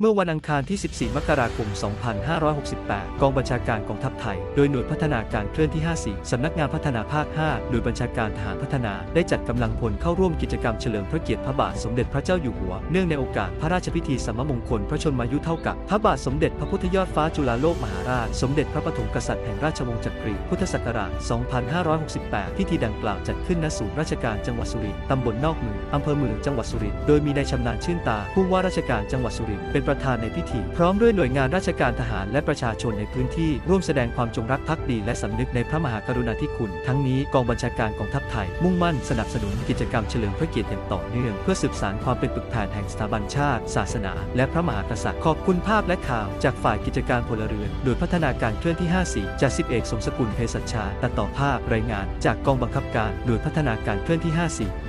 เมื่อวันอังคารที่ 14 มกราคม 2568 กองบัญชาการกองทัพไทย โดยหน่วยพัฒนาการเคลื่อนที่ 54 สำนักงานพัฒนาภาค 5 หน่วยบัญชาการทหารพัฒนา ได้จัดกำลังพลเข้าร่วมกิจกรรมเฉลิมพระเกียรติพระบาทสมเด็จพระเจ้าอยู่หัว เนื่องในโอกาสพระราชพิธีสมมงคลพระชนมายุเท่ากับ พระบาทสมเด็จพระพุทธยอดฟ้าจุฬาโลกมหาราช สมเด็จพระปฐมกษัตริย์แห่งราชวงศ์จักรี พุทธศักราช 2568 พิธีดังกล่าวจัดขึ้นณศูนย์ราชการจังหวัดสุรินทร์ตำบลนอกเมืองอำเภอเมืองจังหวัดสุรินทร์ โดยมีนายชำนาญชื่นตาผู้ว่าราชการจังหวัดสุรินทร์เป็นประธานในพิธี พร้อมด้วยหน่วยงานราชการทหารและประชาชนในพื้นที่ร่วมแสดงความจงรักภักดีและสำนึกในพระมหากรุณาธิคุณ ทั้งนี้กองบัญชาการกองทัพไทย มุ่งมั่นสนับสนุนกิจกรรมเฉลิมพระเกียรติอย่างต่อเนื่อง เพื่อสืบสานความเป็นปึกแผ่นแห่งสถาบันชาติ ศาสนา และพระมหากษัตริย์ขอบคุณภาพและข่าวจากฝ่ายกิจการพลเรือน โดยพัฒนาการเคลื่อนที่ 54จากสิบเอกสมสกุลเภสัชชาตัดต่อภาพรายงาน จากกองบังคับการโดยพัฒนาการเคลื่อนที่ 54